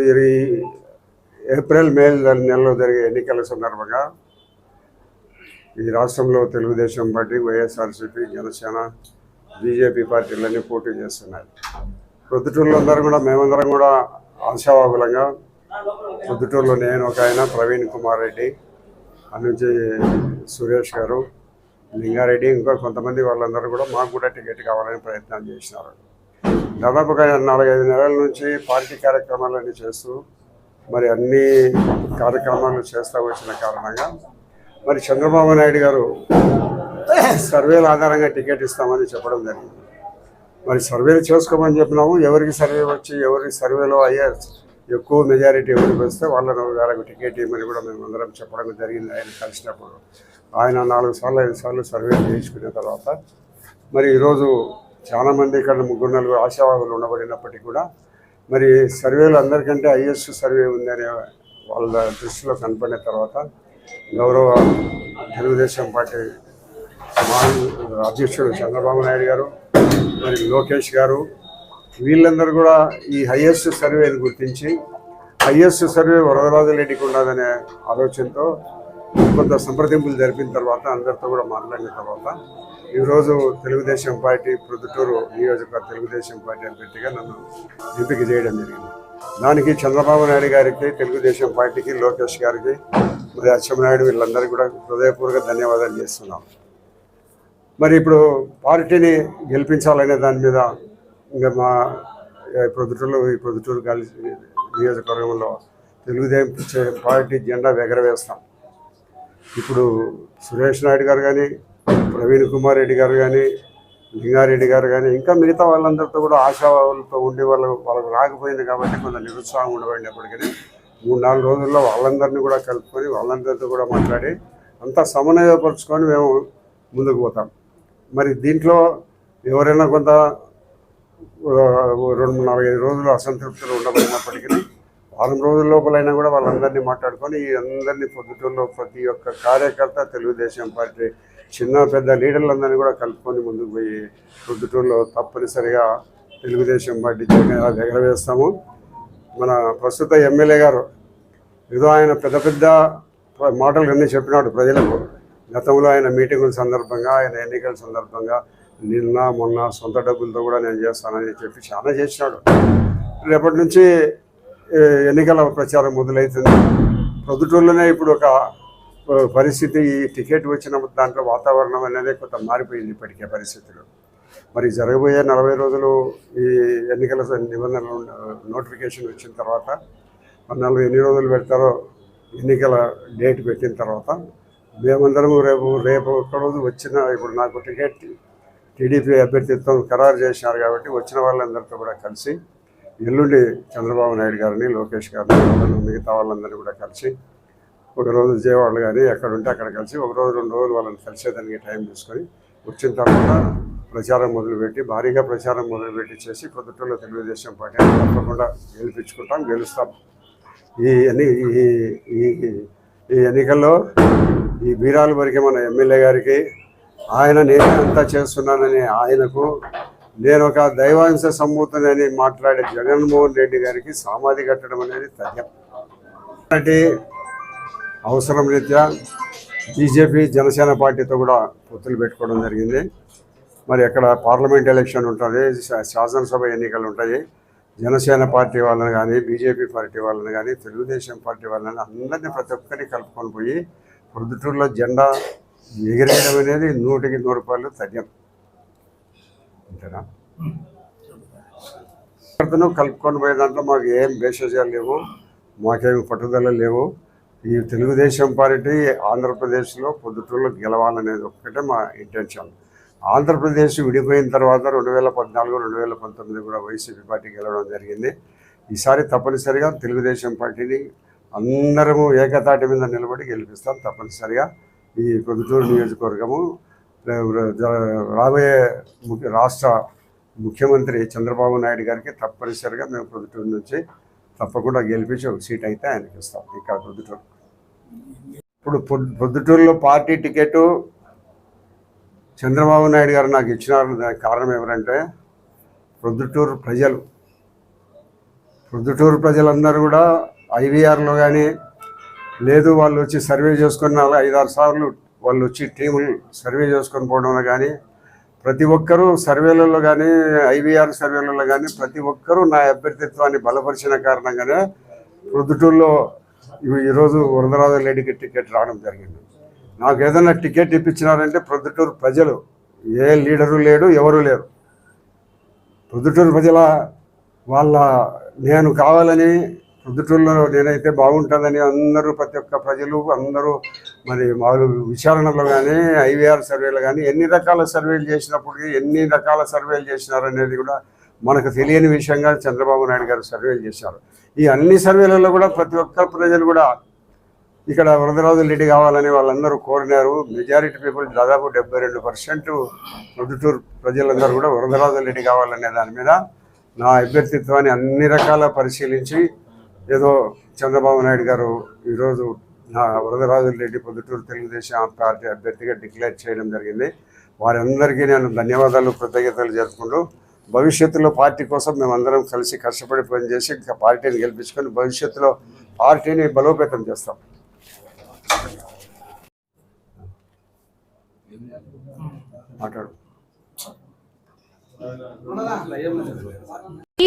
ఇప్పుడు April May నెలలో జరిగే ఎన్నికల సందర్భంగా ఈ రాష్ట్రంలో Telugudesam party YSRCP Janasena BJP పార్టీలన్నీ పోటీ చేస్తున్నాయి ప్రొద్దుటూరులో అందరూ కూడా మేమందరం కూడా ఆశావాకులంగా ప్రొద్దుటూరులో నేను ఒక ఆయన ప్రవీణ్ కుమార్ రెడ్డి ఆ నుంచి సురేష్ గారు లింగారెడ్డి ఇంకా కొంతమంది వాళ్ళందరూ కూడా మాకు కూడా టికెట్ కావాలని ప్రయత్నం చేసినారు. దాదాపుగా నాలుగైదు నెలల నుంచి పార్టీ కార్యక్రమాలన్నీ చేస్తూ మరి అన్ని కార్యక్రమాలు చేస్తూ వచ్చిన కారణంగా మరి చంద్రబాబు నాయుడు గారు సర్వేల ఆధారంగా టికెట్ ఇస్తామని చెప్పడం జరిగింది. మరి సర్వేలు చేసుకోమని చెప్పినాము. ఎవరికి సర్వే వచ్చి ఎవరికి సర్వేలో అయ్యే ఎక్కువ మెజారిటీ ఎవరికి వస్తే వాళ్ళను వాళ్ళకు టికెట్ ఇవ్వమని కూడా మేము అందరం చెప్పడం జరిగింది. ఆయన కలిసినప్పుడు ఆయన నాలుగు సార్లు ఐదు సార్లు సర్వే చేయించుకున్న తర్వాత మరి ఈరోజు చాలామంది ఇక్కడ ముగ్గురు నలుగురు ఆశావాదులు ఉండబడినప్పటికీ కూడా మరి సర్వేలు అందరికంటే హైయెస్ట్ సర్వే ఉందనే వాళ్ళ దృష్టిలో కనపడిన తర్వాత గౌరవ తెలుగుదేశం పార్టీ మా అధ్యక్షుడు చంద్రబాబు నాయుడు గారు మరి లోకేష్ గారు వీళ్ళందరూ కూడా ఈ హైయెస్ట్ సర్వేని గుర్తించి హైయెస్ట్ సర్వే వరదరాజులరెడ్డికి ఉండదనే ఆలోచనతో కొంత సంప్రదింపులు జరిపిన తర్వాత అందరితో కూడా మాట్లాడిన తర్వాత ఈరోజు తెలుగుదేశం పార్టీ ప్రొద్దుటూరు నియోజక తెలుగుదేశం పార్టీ అభ్యర్థిగా నన్ను ఎంపిక చేయడం జరిగింది. దానికి చంద్రబాబు నాయుడు గారికి తెలుగుదేశం పార్టీకి లోకేష్ గారికి మరి అచ్చెన్నాయుడు వీళ్ళందరికీ కూడా హృదయపూర్వక ధన్యవాదాలు చేస్తున్నాం. మరి ఇప్పుడు పార్టీని గెలిపించాలనే దాని మీద ఇంకా మా ప్రొద్దుటూరు ప్రొద్దుటూరులో ఈ ప్రొద్దుటూరు కలిసి నియోజకవర్గంలో తెలుగుదేశం పార్టీ జెండా ఎగరవేస్తాం ఇప్పుడు సురేష్ నాయుడు గారు కానీ ప్రవీణ్ కుమార్ రెడ్డి గారు కానీ లింగారెడ్డి గారు కానీ ఇంకా మిగతా వాళ్ళందరితో కూడా ఆశావాదులతో ఉండి వాళ్ళు వాళ్ళకు రాకపోయింది కాబట్టి కొంత నిరుత్సాహం ఉండబడినప్పటికీ మూడు నాలుగు రోజుల్లో వాళ్ళందరినీ కూడా కలుపుకొని వాళ్ళందరితో కూడా మాట్లాడి అంతా సమన్వయపరుచుకొని మేము ముందుకు పోతాం. మరి దీంట్లో ఎవరైనా కొంత రెండు నాలుగైదు రోజులు అసంతృప్తులు ఉండబడినప్పటికీ వారం రోజుల లోపలైనా కూడా వాళ్ళందరినీ మాట్లాడుకొని అందరినీ పొద్దుటూరులో ప్రతి ఒక్క కార్యకర్త తెలుగుదేశం పార్టీ చిన్న పెద్ద లీడర్లందరినీ కూడా కలుపుకొని ముందుకు పోయి ప్రొద్దుటూరులో తప్పనిసరిగా తెలుగుదేశం పార్టీ జగన్ ఎగరవేస్తాము మన ప్రస్తుత ఎమ్మెల్యే గారు ఏదో ఆయన పెద్ద పెద్ద మాటలు అన్నీ చెప్పినాడు ప్రజలకు. గతంలో ఆయన మీటింగుల సందర్భంగా ఆయన ఎన్నికల సందర్భంగా నిన్న మొన్న సొంత డబ్బులతో కూడా నేను చేస్తానని చెప్పి చాలా చేసినాడు. రేపటి నుంచి ఎన్నికల ప్రచారం మొదలవుతుంది ప్రొద్దుటూరులోనే ఇప్పుడు ఒక పరిస్థితి ఈ టికెట్ వచ్చిన దాంట్లో వాతావరణం అనేది కొంత మారిపోయింది ఇప్పటికే పరిస్థితులు. మరి జరగబోయే నలభై రోజులు ఈ ఎన్నికల నిబంధనలు నోటిఫికేషన్ వచ్చిన తర్వాత పద్నాలుగు ఎన్ని రోజులు పెడతారో ఎన్నికల డేట్ పెట్టిన తర్వాత మేమందరం రేపు రేపు ఒక్కరోజు వచ్చిన ఇప్పుడు నాకు టికెట్ టీడీపీ అభ్యర్థిత్వం ఖరారు చేసినారు కాబట్టి వచ్చిన వాళ్ళందరితో కూడా కలిసి ఎల్లుండి చంద్రబాబు నాయుడు గారిని లోకేష్ గారిని మిగతా వాళ్ళందరినీ కూడా కలిసి ఒకరోజు విజయవాడ కానీ ఎక్కడ ఉంటే అక్కడ కలిసి ఒక రోజు రెండు రోజులు వాళ్ళని కలిసేదానికి టైం తీసుకొని వచ్చిన తర్వాత ప్రచారం మొదలుపెట్టి భారీగా ప్రచారం మొదలుపెట్టి చేసి పొద్దుటూరులో తెలుగుదేశం పార్టీ తప్పకుండా గెలిపించుకుంటాం గెలుస్తాం. ఈ ఎన్ని ఈ ఈ ఎన్నికల్లో ఈ బీరాలు వరకు మన ఎమ్మెల్యే గారికి ఆయన నేనే అంతా చేస్తున్నానని ఆయనకు నేను ఒక దైవాంశ సంభూతునని మాట్లాడే జగన్మోహన్ రెడ్డి గారికి సమాధి కట్టడం అనేది తథ్యం. అంటే అవసరం రీత్యా బీజేపీ జనసేన పార్టీతో కూడా పొత్తులు పెట్టుకోవడం జరిగింది. మరి అక్కడ పార్లమెంట్ ఎలక్షన్ ఉంటుంది శాసనసభ ఎన్నికలు ఉంటాయి. జనసేన పార్టీ వాళ్ళని కానీ బీజేపీ పార్టీ వాళ్ళని కానీ తెలుగుదేశం పార్టీ వాళ్ళని అందరినీ ప్రతి ఒక్కరిని కలుపుకొని పోయి పొద్దుటూరులో జెండా ఎగిరేయడం అనేది నూటికి నూరు రూపాయలు తథ్యం. అంతేనా? కలుపుకొని పోయే దాంట్లో మాకు ఏం భేషజాలు లేవు మాకేమి పట్టుదల లేవు. ఈ తెలుగుదేశం పార్టీ ఆంధ్రప్రదేశ్లో పొద్దుటూరులో గెలవాలనేది ఒక్కటే మా ఇంటెన్షన్ ఆంధ్రప్రదేశ్ విడిపోయిన తర్వాత రెండు వేల పద్నాలుగు రెండు వేల పంతొమ్మిది కూడా వైసీపీ పార్టీ గెలవడం జరిగింది. ఈసారి తప్పనిసరిగా తెలుగుదేశం పార్టీని అందరము ఏకతాటి మీద నిలబడి గెలిపిస్తాం తప్పనిసరిగా. ఈ పొద్దుటూరు నియోజకవర్గము రాబోయే ముఖ్య రాష్ట్ర ముఖ్యమంత్రి చంద్రబాబు నాయుడు గారికి తప్పనిసరిగా మేము పొద్దుటూరు నుంచి తప్పకుండా గెలిపించి ఒక సీట్ అయితే ఆయనకి ఇస్తాం. ఇక్కడ పొద్దుటూరు. ఇప్పుడు పొద్దుటూరులో పార్టీ టికెట్ చంద్రబాబు నాయుడు గారు నాకు ఇచ్చిన దానికి కారణం ఎవరంటే ప్రొద్దుటూరు ప్రజలు. ప్రొద్దుటూరు ప్రజలందరూ కూడా ఐవీఆర్లో కానీ లేదు వాళ్ళు వచ్చి సర్వే చేసుకున్న ఐదారు సార్లు వాళ్ళు వచ్చి టీములు సర్వే చేసుకొని పోవడంలో కానీ ప్రతి ఒక్కరూ సర్వేలలో కానీ ఐవీఆర్ సర్వేలలో కానీ ప్రతి ఒక్కరూ నా అభ్యర్థిత్వాన్ని బలపరిచిన కారణంగానే ప్రొద్దుటూరులో ఈరోజు వరదరాజు రెడ్డికి టికెట్ రావడం జరిగింది. నాకు ఏదైనా టికెట్ ఇప్పించినారంటే ప్రొద్దుటూరు ప్రజలు ఏ లీడరు లేడు ఎవరు లేరు. ప్రొద్దుటూరు ప్రజల వాళ్ళ నేను కావాలని ప్రొద్దుటూరులో నేనైతే బాగుంటుందని అందరూ ప్రతి ఒక్క ప్రజలు అందరూ మరి మామూలు విచారణలో కానీ ఐవీఆర్ సర్వేలు కానీ ఎన్ని రకాల సర్వేలు చేసినప్పటికీ ఎన్ని రకాల సర్వేలు చేసినారనేది కూడా మనకు తెలియని విషయంగా చంద్రబాబు నాయుడు గారు సర్వేలు చేశారు. ఈ అన్ని సర్వేలలో కూడా ప్రతి ఒక్క ప్రజలు కూడా ఇక్కడ వరదరాజు రెడ్డి కావాలని వాళ్ళందరూ కోరినారు. మెజారిటీ పీపుల్ దాదాపు డెబ్బై రెండు పర్సెంట్ ప్రొద్దుటూరు ప్రజలందరూ కూడా వరదరాజు రెడ్డి కావాలనే దాని మీద నా అభ్యర్థిత్వాన్ని అన్ని రకాల పరిశీలించి ఏదో చంద్రబాబు నాయుడు గారు ఈరోజు వరదరాజు రెడ్డి పొద్దుటూరు తెలుగుదేశం పార్టీ అభ్యర్థిగా డిక్లేర్ చేయడం జరిగింది. వారందరికీ నేను ధన్యవాదాలు కృతజ్ఞతలు జరుపుకుంటూ భవిష్యత్తులో పార్టీ కోసం మేమందరం కలిసి కష్టపడి పనిచేసి ఇంకా పార్టీని గెలిపించుకొని భవిష్యత్తులో పార్టీని బలోపేతం చేస్తాం. మాట్లాడు.